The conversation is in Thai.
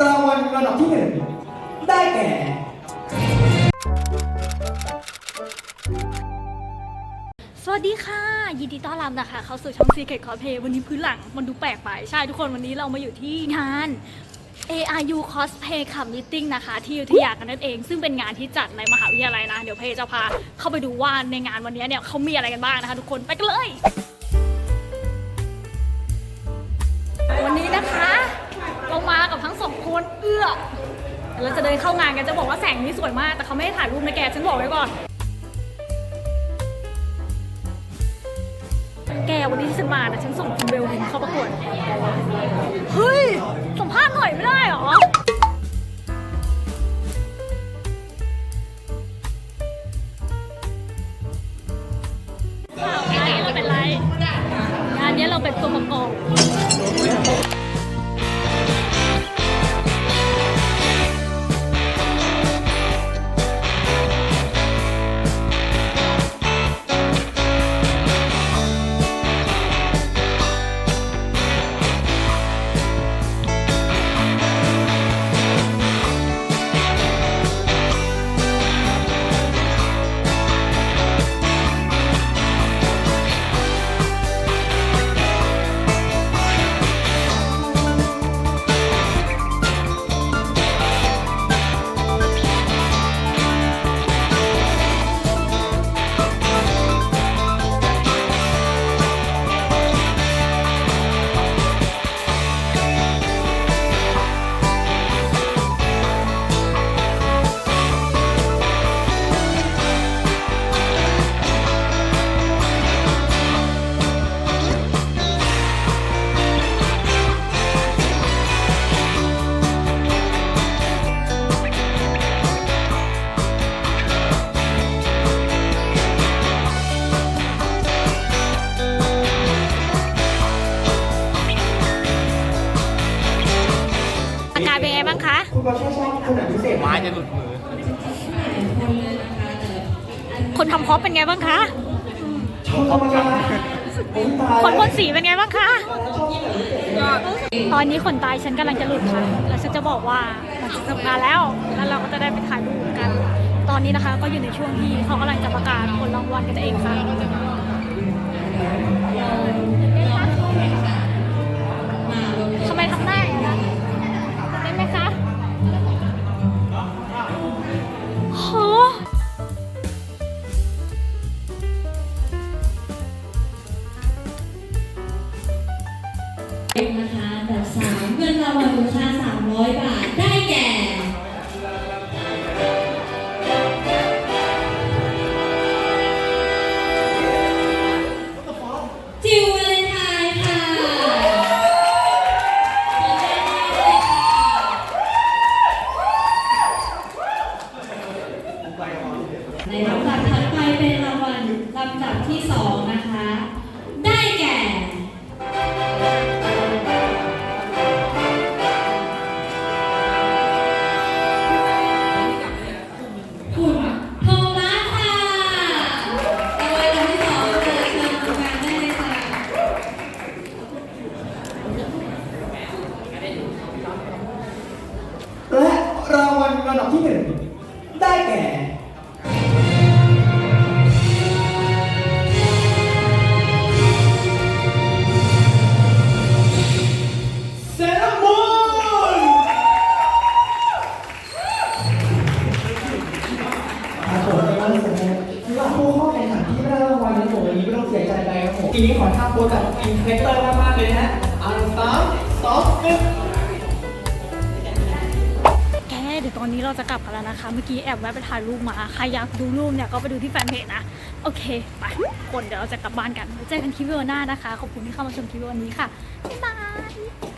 รางวัลระดับที่หนึ่งได้แก่สวัสดีค่ะ ยินดีต้อนรับนะคะ เข้าสู่ช่อง Secret Cosplay วันนี้พื้นหลังมันดูแปลกไป ใช่ทุกคนวันนี้เรามาอยู่ที่งาน ARU Cosplay Club Meeting นะคะ ที่อยุธยากันนั่นเอง ซึ่งเป็นงานที่จัดในมหาวิทยาลัยนะ เดี๋ยวเพจจะพาเข้าไปดูว่าในงานวันนี้เนี่ยเขามีอะไรกันบ้างนะคะ ทุกคนไปกันเลย เอื้อเดี๋ยวเราจะเดินเข้างานกันจะบอกว่าแสงนี้สวยมาก แต่เขาไม่ได้ถ่ายรูปนะแก ฉันบอกไว้ก่อน แกวันนี้ที่ฉันมานะฉันส่งคุณเบลวินเข้าประกวด เฮ้ย สัมภาษณ์หน่อยไม่ได้เหรองานนี้เราเป็นไรงานนี้เราเป็นตัวประกอบ คะคุณก็ชอบชอบคนไหนพิเศษไหมไม้จะหลุดมือ คนทำพร็อพเป็นไงบ้างคะ ชอบกรรมการผมตายคนพ่นสีเป็นไงบ้างคะ ชอบคนไหนพิเศษตอนนี้ขนตายฉันกำลังจะหลุดค่ะ แล้วฉันจะบอกว่ามันจะทำงานแล้ว แล้วเราก็จะได้ไปถ่ายรูปกัน ตอนนี้นะคะก็อยู่ในช่วงที่เขากำลังจะประกาศผลรางวัลกันเองค่ะ 300 บาท ได้แก่จิววาเลนไทน์ค่ะในลำดับถัดไปเป็นรางวัลลำดับที่สองนะคะ ได้แก่ ลระดับที่หนึ่งได้แก่เซรามูนครับผมในวันนี้ผมสำหรับผู้เข้าแข่งขันที่ไม่ได้รางวัลในผมวันนี้ไม่ต้องเสียใจไปครับผมทีนี้ขอท่าโพสกับอินเทเตอร์มากๆเลยนะฮะอันสามสองหนึ่ง อนนี้เราจะกลับกันแล้วนะคะ เมื่อกี้แอบแวะไปถ่ายรูปมา ใครอยากดูรูปเนี่ยก็ไปดูที่แฟนเพจนะ โอเค ไปคนเดี๋ยวเราจะกลับบ้านกันไว้เจอกันคลิปวิดีโอหน้านะคะ ขอบคุณที่เข้ามาชมคลิปวิดีโอนี้ค่ะ บ๊ายบาย